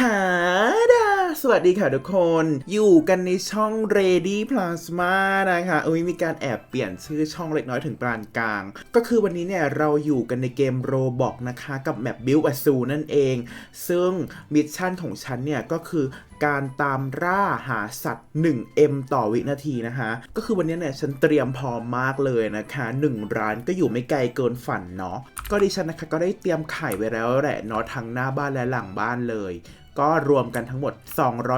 ค่ะดาสวัสดีค่ะทุกคน อยู่กันในช่อง Ready Plasma นะคะเอ้ยมีการแอบเปลี่ยนชื่อช่องเล็กน้อยถึงปานกลาง ก็คือวันนี้เนี่ยเราอยู่กันในเกม Roblox นะคะ กับแมป Build a Zoo นั่นเอง ซึ่งมิชชั่นของฉันเนี่ยก็คือการตามล่าหาสัตว์ 1M ต่อวินาทีนะคะ ก็คือวันนี้เนี่ยฉันเตรียมพร้อมมากเลยนะคะ 1 ร้านก็อยู่ไม่ไกลเกินฝันเนาะ ก็ดิฉันนะคะก็ได้เตรียมไข่ไว้แล้วแหละเนาะทั้งหน้าบ้านและหลังบ้านเลย ก็รวมกันทั้งหมด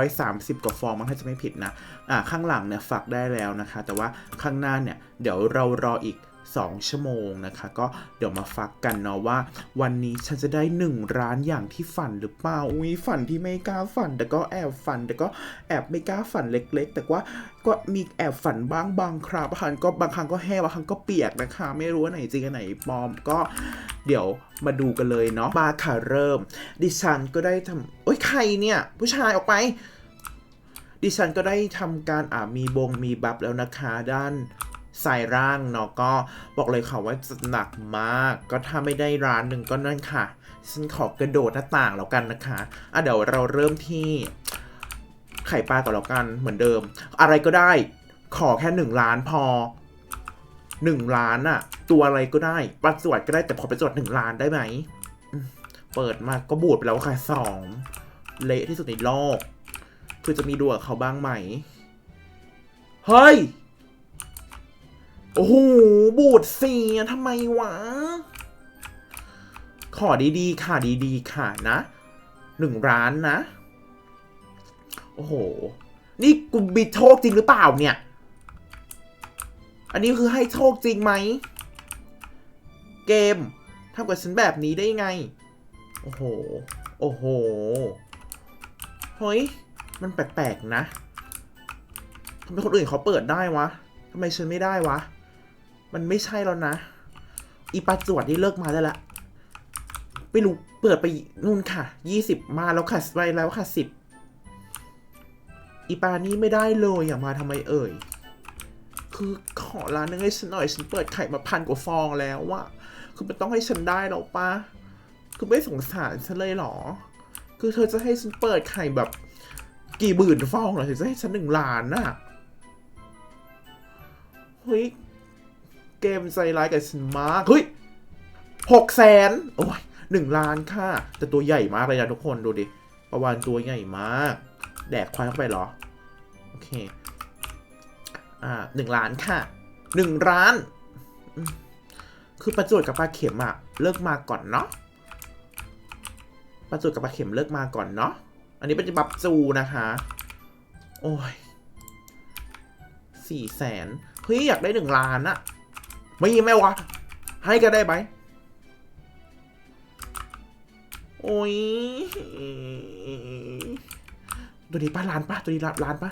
230 กว่าฟองมั้งถ้าจะไม่ผิดนะอ่าข้างหลังเนี่ยฝักได้แล้วนะคะ แต่ว่าข้างหน้าเนี่ยเดี๋ยวเรารออีก 2 ชั่วโมงนะคะ ก็เดี๋ยวมาฟักกันเนาะว่า วันนี้ฉันจะได้ 1 ร้านอย่างที่ฝันหรือเปล่าอุ้ยฝันที่ไม่กล้าฝัน แต่ก็แอบฝัน แต่ก็แอบไม่กล้าฝันเล็ก ๆ แต่ว่าก็มีแอบฝันบ้างบางคราบางครั้งก็บางครั้งก็แห้บางครั้งก็เปียกนะคะ ไม่รู้ว่าไหนจริงไหนปลอมก็ เดี๋ยวมาดูกันเลยเนาะมาค่ะเริ่ม ดิฉันก็ได้ทำโอ้ยใครเนี่ย ผู้ชายออกไป ดิฉันก็ได้ทำการอ่ามีบงมีบัฟแล้วนะคะด้านสายร่างเนาะก็บอกเลยค่ะว่าหนักมาก ก็ถ้าไม่ได้ร้านหนึ่งก็นั่นค่ะฉันขอกระโดดหน้าต่างแล้วกันนะคะอะเดี๋ยวเราเริ่มที่ไข่ปลาก่อนแล้วกันเหมือนเดิม อะไรก็ได้ขอแค่หนึ่งล้านพอหนึ่งล้านอะ ตัวอะไรก็ได้ประจวดก็ได้แต่ขอประจวดหนึ่งล้านได้ไหม เปิดมาก็บูดไปแล้วค่ะสองเละที่สุดในโลก คือจะมีดวงเขาบ้างไหม เฮ้ย โอ้โห บูดเสียทำไมวะ ขอดีๆ ค่ะดีๆ ค่ะนะหนึ่งร้านนะ โอ้โห นี่กูบิดโชคจริงหรือเปล่าเนี่ย อันนี้คือให้โชคจริงไหม เกมทำกับฉันแบบนี้ได้ไง โอ้โห โอ้โห เฮ้ย มันแปลกๆนะทำไมคนอื่นเขาเปิดได้วะทำไมฉันไม่ได้วะ มันไม่ใช่แล้วนะ อีปาจวดนี่เลิกมาได้ละ ไม่รู้ เปิดไปนู่นค่ะยี่สิบมาแล้วค่ะไปแล้วค่ะสิบอีปานี่ไม่ได้เลยอย่ามาทำไมเอ่ย คือขอร้านนึงให้ฉันหน่อย ฉันเปิดไข่มาพันกว่าฟองแล้วอะ คือมันต้องให้ฉันได้แล้วปะคือไม่สงสารฉันเลยเหรอ คือเธอจะให้ฉันเปิดไข่แบบ กี่หมื่นฟองเหรอถึงจะให้ฉันหนึ่งล้านน่ะเฮ้ยเกมใจร้ายกับฉันมาก เฮ้ยหกแสนโอ้ยหนึ่งล้านค่ะ แต่ตัวใหญ่มากเลยนะทุกคนดูดิ ประวานตัวใหญ่มาก แดกควายเข้าไปเหรอ โอเค อ่าหนึ่งล้านค่ะหนึ่งล้าน คือประจวดกับปลาเข็มอะเลิกมาก่อนเนาะประจวดกับปลาเข็มเลิกมาก่อนเนาะอันนี้เป็นบับจูนะคะ โอ้ยสี่แสนเฮ้ย อยากได้หนึ่งล้านอะไม่ยิงไหมวะ ให้ก็ได้ไหมโอ้ยตัวนี้ป้าล้านป้าตัวนี้ล้านป้า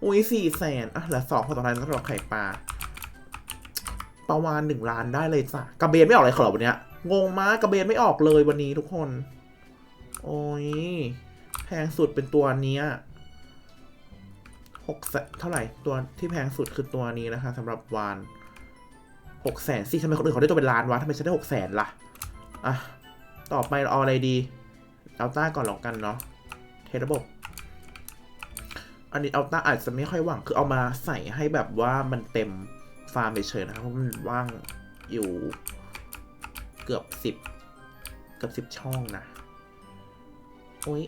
โอ้ยสี่แสนอะเหลือสองคนต่อไปสำหรับไข่ปลา ประมาณหนึ่งล้านได้เลยจ้ะกระเบนไม่ออกเลยขอรอวันเนี้ยงงมากกระเบนไม่ออกเลยวันนี้ทุกคน โอ้ยแพงสุดเป็นตัวนี้หกแสนเท่าไหร่ตัวที่แพงสุดคือตัวนี้นะคะสำหรับวานหกแสนสิทำไมคนอื่นเขาได้ตัวเป็นล้านวะทำไมฉันได้หกแสนล่ะอะต่อไปเราเอาอะไรดีเอาต้าก่อนหรอกกันเนาะเทระบบ อันนี้เอาต้าอาจจะไม่ค่อยหวังคือเอามาใส่ให้แบบว่ามันเต็ม ฟาร์มเฉยๆนะครับเพราะมันว่างอยู่เกือบสิบเกือบสิบช่องนะโอ้ย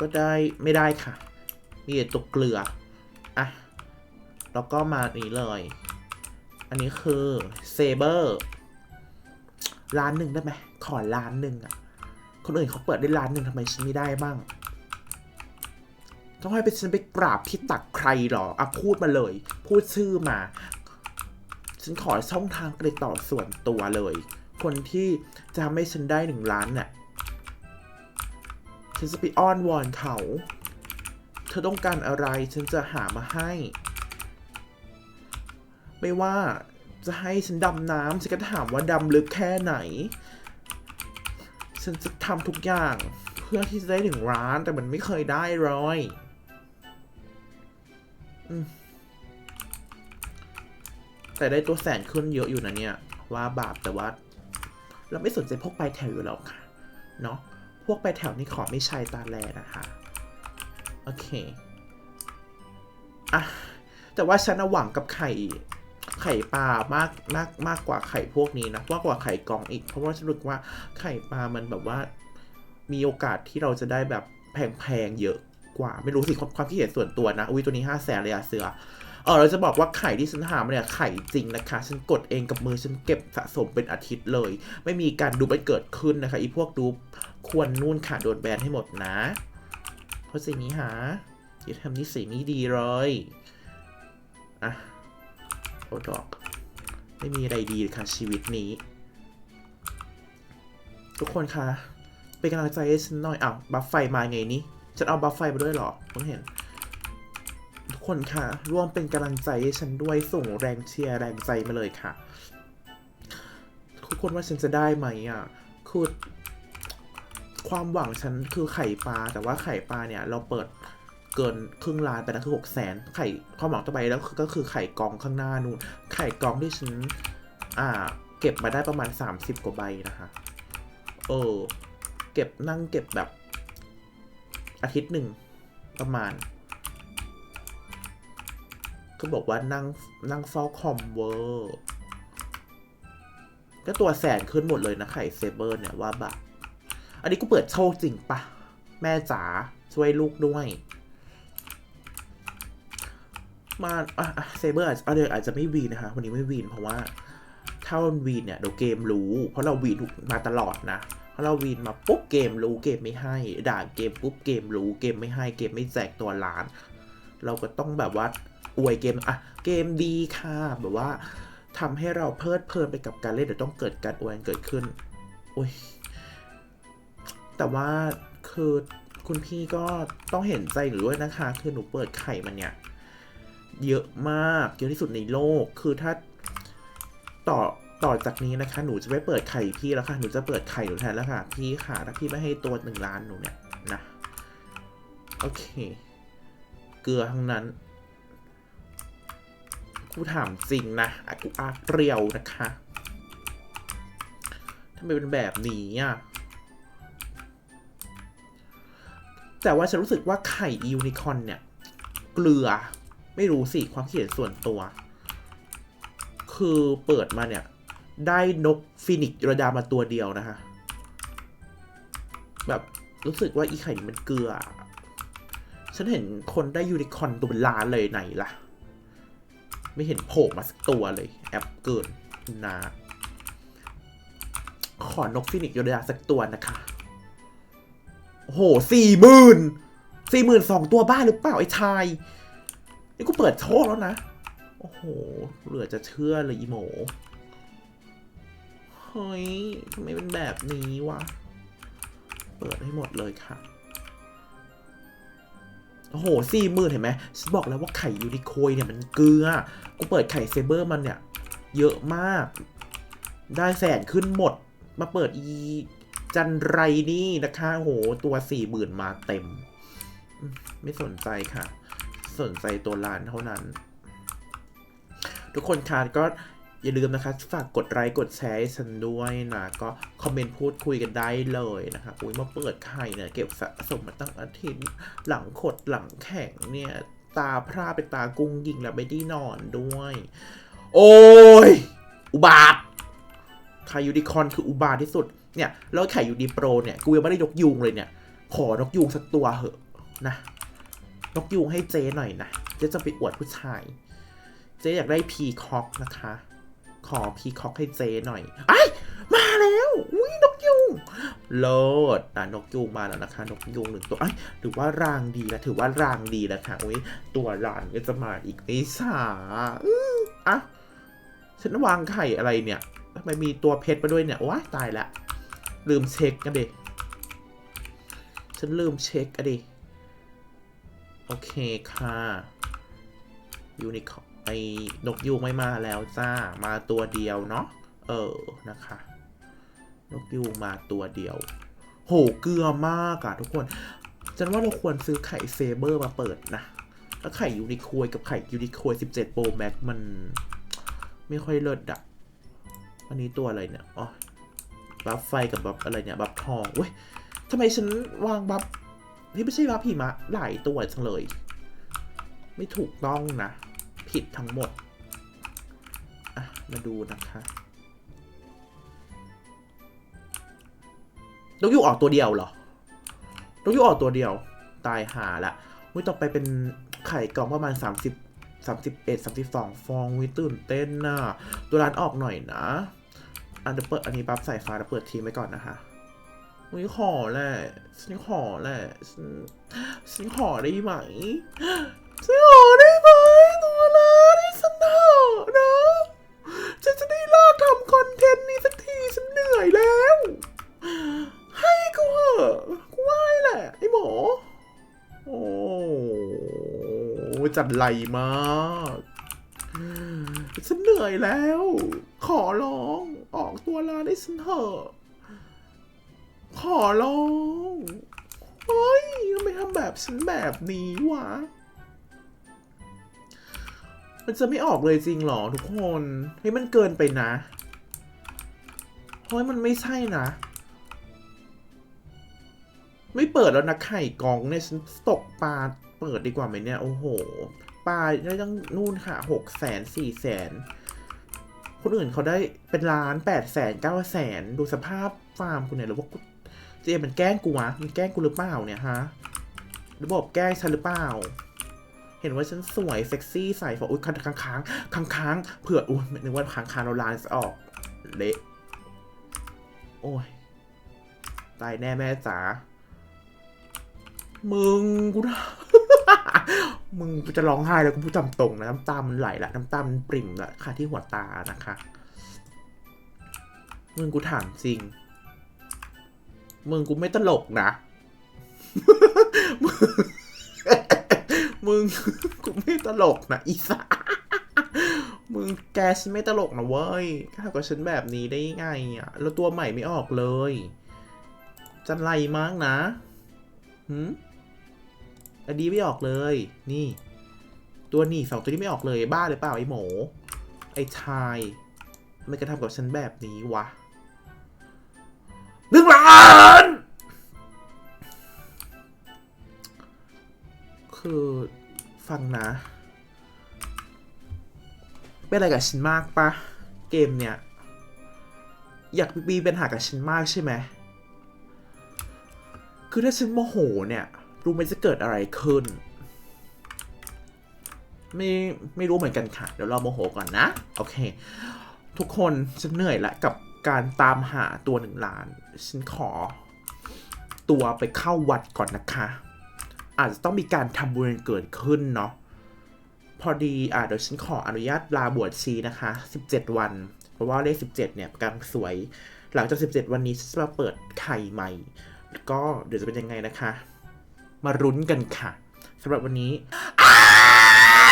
ก็ได้ไม่ได้ค่ะ มีแต่ตัวเกลือ อะ แล้วก็มานี้เลย อันนี้คือเซเบอร์ล้านหนึ่งได้ไหมขอล้านหนึ่งอะคนอื่นเขาเปิดได้ล้านหนึ่งทำไมฉันไม่ได้บ้าง ต้องให้ไปฉันไปกราบที่ตักใครหรออะพูดมาเลย พูดชื่อมา ฉันขอช่องทางติดต่อส่วนตัวเลย คนที่จะทำให้ฉันได้หนึ่งล้านเนี่ยฉันจะไปอ้อนวอนเขา เธอต้องการอะไรฉันจะหามาให้ ไม่ว่าจะให้ฉันดำน้ำฉันก็ถามว่าดำลึกแค่ไหน ฉันจะทำทุกอย่างเพื่อที่จะได้ถึงร้านแต่มันไม่เคยได้เลย แต่ได้ตัวแสนขึ้นเยอะอยู่นะเนี่ย ว่าบาปแต่ว่า เราไม่สนใจพวกปลายแถวอยู่แล้วค่ะ เนาะพวกไปแถวนี้ขอไม่ใช่ตาแลนะคะ โอเค อะ แต่ว่าฉันหวังกับไข่ไข่ปลามากมากมากกว่าไข่พวกนี้นะมากกว่าไข่กองอีก เพราะว่าฉันรู้สึกว่าไข่ปลามันแบบว่า มีโอกาสที่เราจะได้แบบแพงๆเยอะ กว่า ไม่รู้สิความความคิดเห็นส่วนตัวนะ อุ้ยตัวนี้ห้าแสนเลยอะเสือเออเราจะบอกว่าไข่ที่ฉันหามาเนี่ยไข่จริงนะคะ ฉันกดเองกับมือฉันเก็บสะสมเป็นอาทิตย์เลย ไม่มีการดูไปเกิดขึ้นนะคะอีพวกดูควรนู่นค่ะโดนแบนให้หมดนะ เพราะสิ่งนี้หาอย่าทำนิสัยไม่ดีเลยอะโอดอก ไม่มีอะไรดีค่ะชีวิตนี้ ทุกคนคะเป็นกำลังใจให้ฉันหน่อยอ้าวบัฟไฟมาไงนี่ ฉันเอาบัฟไฟมาด้วยหรอเพิ่งเห็น ทุกคนค่ะ ร่วมเป็นกำลังใจให้ฉันด้วยส่งแรงเชียร์แรงใจมาเลยค่ะ ทุกคนว่าฉันจะได้ไหมอะ คือความหวังฉันคือไข่ปลา แต่ว่าไข่ปลาเนี่ย เราเปิดเกินครึ่งล้านไปแล้วคือหกแสนไข่ความหวังต่อไปแล้วก็คือไข่กองข้างหน้านู่น ไข่กองที่ฉันอ่า เก็บมาได้ประมาณ 30 กว่าใบนะคะ เออ เก็บนั่งเก็บแบบ อาทิตย์หนึ่งประมาณ ก็บอกว่านั่งนั่งเฝ้าคอมเวอร์ก็ตัวแสนขึ้นหมดเลยนะไข่เซเบอร์เนี่ยว่าแบบอันนี้กูเปิดโชคจริงปะ แม่จ๋าช่วยลูกด้วย มาอะเซเบอร์อาจจะอาจจะไม่วีนนะคะ วันนี้ไม่วีนเพราะว่า ถ้ามันวีนเนี่ยเดี๋ยวเกมรู้ เพราะเราวีนมาตลอดนะ เราวีนมาปุ๊บเกมรู้เกมไม่ให้ ด่าเกมปุ๊บเกมรู้เกมไม่ให้เกมไม่แจกตัวล้าน เราก็ต้องแบบว่าอวยเกมอะเกมดีค่ะแบบว่าทำให้เราเพลิดเพลินไปกับการเล่นเดี๋ยวต้องเกิดการอวยเกิดขึ้นโอ้ยแต่ว่าคือคุณพี่ก็ต้องเห็นใจหนูด้วยนะคะ คือหนูเปิดไข่มันเนี่ย เยอะมากเยอะที่สุดในโลกคือถ้าต่อ ต่อจากนี้นะคะ หนูจะไม่เปิดไข่พี่แล้วค่ะ หนูจะเปิดไข่หนูแทนแล้วค่ะ พี่ค่ะ ถ้าพี่ไม่ให้ตัวหนึ่งล้านหนูเนี่ยนะ โอเค เกลือทั้งนั้น กูถามจริงนะอะกูอาเปรียวนะคะทำไมเป็นแบบนี้อะ แต่ว่าฉันรู้สึกว่าไข่ยูนิคอนเนี่ย เกลือ ไม่รู้สิ ความคิดเห็นส่วนตัว คือเปิดมาเนี่ย ได้นกฟินิกซ์ระดามาตัวเดียวนะคะ แบบรู้สึกว่าอีไข่นี่มันเกลือ ฉันเห็นคนได้ยูนิคอนตัวเป็นล้านเลยไหนล่ะ ไม่เห็นโผล่มาสักตัวเลย แอปเกินนะขอนกฟินิกซ์ระดาสักตัวนะคะโอ้โหสี่หมื่นสี่หมื่นสองตัวบ้าหรือเปล่าไอ้ชาย นี่กูเปิดโชคแล้วนะ โอ้โห เหลือจะเชื่อเลยอีโม เฮ้ยทำไมเป็นแบบนี้วะ เปิดให้หมดเลยค่ะ โอ้โหสี่หมื่นเห็นไหมฉันบอกแล้วว่าไข่ยูนิโคยเนี่ยมันเกลือ กูเปิดไข่เซเบอร์มันเนี่ย เยอะมาก ได้แสนขึ้นหมด มาเปิดอี จันไรนี่นะคะ โอ้โห ตัวสี่หมื่นมาเต็มอืมไม่สนใจค่ะ สนใจตัวลานเท่านั้นทุกคนคะก็ อย่าลืมนะคะฝากกดไลค์กดแชร์ให้ฉันด้วยนะ ก็คอมเมนต์พูดคุยกันได้เลยนะคะอุ้ยมาเปิดไข่เนี่ยเก็บสะสมมาตั้งอาทิตย์หลังขดหลังแข็งเนี่ยตาพร่าเป็นตากุ้งยิงแล้วไม่ได้นอนด้วย โอ้ย อุบาทไข่ยูนิคอนคืออุบาทที่สุดเนี่ยแล้วไข่ยูนิโปรเนี่ยกูยังไม่ได้ยกยุงเลยเนี่ย ขอนกยุงสักตัวเหอะนะนกยุงให้เจ๊หน่อยนะเจ๊จะไปอวดผู้ชาย เจ๊อยากได้พีคอกนะคะ ขอพีคอกให้เจหน่อยไอ้ยมาแล้วอุ้ยนกยุงโลดอะนกยุงมาแล้วนะคะ นกยุงหนึ่งตัวไอ้ยถือว่ารางดีแล้วถือว่ารางดีแล้วค่ะอุ้ยตัวหลานก็จะมาอีกไม่ช้าอืออะฉันวางไข่อะไรเนี่ยทำไมมีตัวเพชรมาด้วยเนี่ยว้ายตายละ ลืมเช็คกันดิฉันลืมเช็คอะดิ โอเคค่ะยูนิคอไอ้ นกยูงไม่มาแล้วจ้า มาตัวเดียวเนาะ เออ นะคะ นกยูงมาตัวเดียว โห เกลือมากอะทุกคนฉันว่าเราควรซื้อไข่เซเบอร์มาเปิดนะ แล้วไข่ยูนิควยกับไข่ยูนิควย17 Pro Max มันไม่ค่อยเลิศอะอันนี้ตัวอะไรเนี่ย อ๋อ บัฟไฟกับบัฟอะไรเนี่ย บัฟทองเว้ยทำไมฉันวางบัฟที่ไม่ใช่บัฟหิมะหลายตัวจังเลย ไม่ถูกต้องนะ ผิดทั้งหมด อะ มาดูนะคะนกยูงออกตัวเดียวเหรอนกยูงออกตัวเดียว ตายหาละวิต่อไปเป็นไข่กล่องประมาณ 30 31 32 ฟองวิตื่นเต้นน่ะตัวร้านออกหน่อยนะ อันเดยวเปิดอันนี้ปั๊บใสายฟ้าแล้วเปิดทีมไว้ก่อนนะคะวิขอแหละฉันขอแหละฉันฉันขอได้ไหมฉันขอ จัดไหลมากฉันเหนื่อยแล้ว ขอร้อง ออกตัวลาได้ฉันเถอะ ขอร้องเฮ้ยทำไมทำแบบฉันแบบนี้วะ มันจะไม่ออกเลยจริงหรอทุกคนเฮ้ยมันเกินไปนะเฮ้ยมันไม่ใช่นะ ไม่เปิดแล้วนะไข่กองเนี่ยฉันตกปลา เปิดดีกว่าไหมเนี่ย โอ้โหปลาได้ตั้งนู่นค่ะหกแสนสี่แสนคนอื่นเขาได้เป็นล้านแปดแสนเก้าแสนดูสภาพฟาร์มกูเนี่ยหรือว่าเจมันแกล้งกูวะมันแกล้งกูหรือเปล่าเนี่ยฮะระบบแกล้งฉันหรือเปล่า เห็นว่าฉันสวยเซ็กซี่ใส่ฟออุ้ยค้างค้างค้างค้างค้างเผื่ออุ้ยนึกว่าค้างค้างเราลานจะออกเละโอ้ยตายแน่แม่จ๋ามึงกูนะ มึงกูจะร้องไห้แล้วกูพูดจำตรงนะน้ำตามันไหลละน้ำตามันปริ่มละค่ะที่หัวตานะคะมึงกูถามจริง มึงกูไม่ตลกนะ มึงมึงกูไม่ตลกนะอีสามึงแกฉันไม่ตลกนะเว้ยถ้ากับฉันแบบนี้ได้ยังไงอะ แล้วตัวใหม่ไม่ออกเลย จันไรมากนะหืม อันนี้ไม่ออกเลย นี่ ตัวนีสองตัวนี้ไม่ออกเลยบ้าหรือเปล่าไอ้หมูไอ้ชายทำไม่กระทำกับฉันแบบนี้วะหนึ่งล้านคือฟังนะ เป็นอะไรกับฉันมากปะเกมเนี่ย อยากมีปัญหากับฉันมากใช่ไหมคือถ้าฉันโมโหเนี่ย รู้ไหมจะเกิดอะไรขึ้น ไม่ไม่รู้เหมือนกันค่ะ เดี๋ยวรอโมโหก่อนนะ โอเค ทุกคนฉันเหนื่อยละกับการตามหาตัวหนึ่งล้าน ฉันขอ ตัวไปเข้าวัดก่อนนะคะ อาจจะต้องมีการทำบุญเกิดขึ้นเนาะพอดีอะเดี๋ยวฉันขออนุญาตลาบวชชีนะคะ 17 วัน เพราะว่าเลข 17 เนี่ยกำลังสวย หลังจาก 17 วันนี้ฉันจะมาเปิดไข่ใหม่ ก็เดี๋ยวจะเป็นยังไงนะคะ มารุ้นกันค่ะสำหรับวันนี้อ้า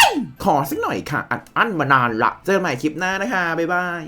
ยขอสักหน่อยค่ะ อัดอั้นมานานละ เจอกันใหม่คลิปหน้านะคะ บ๊ายบาย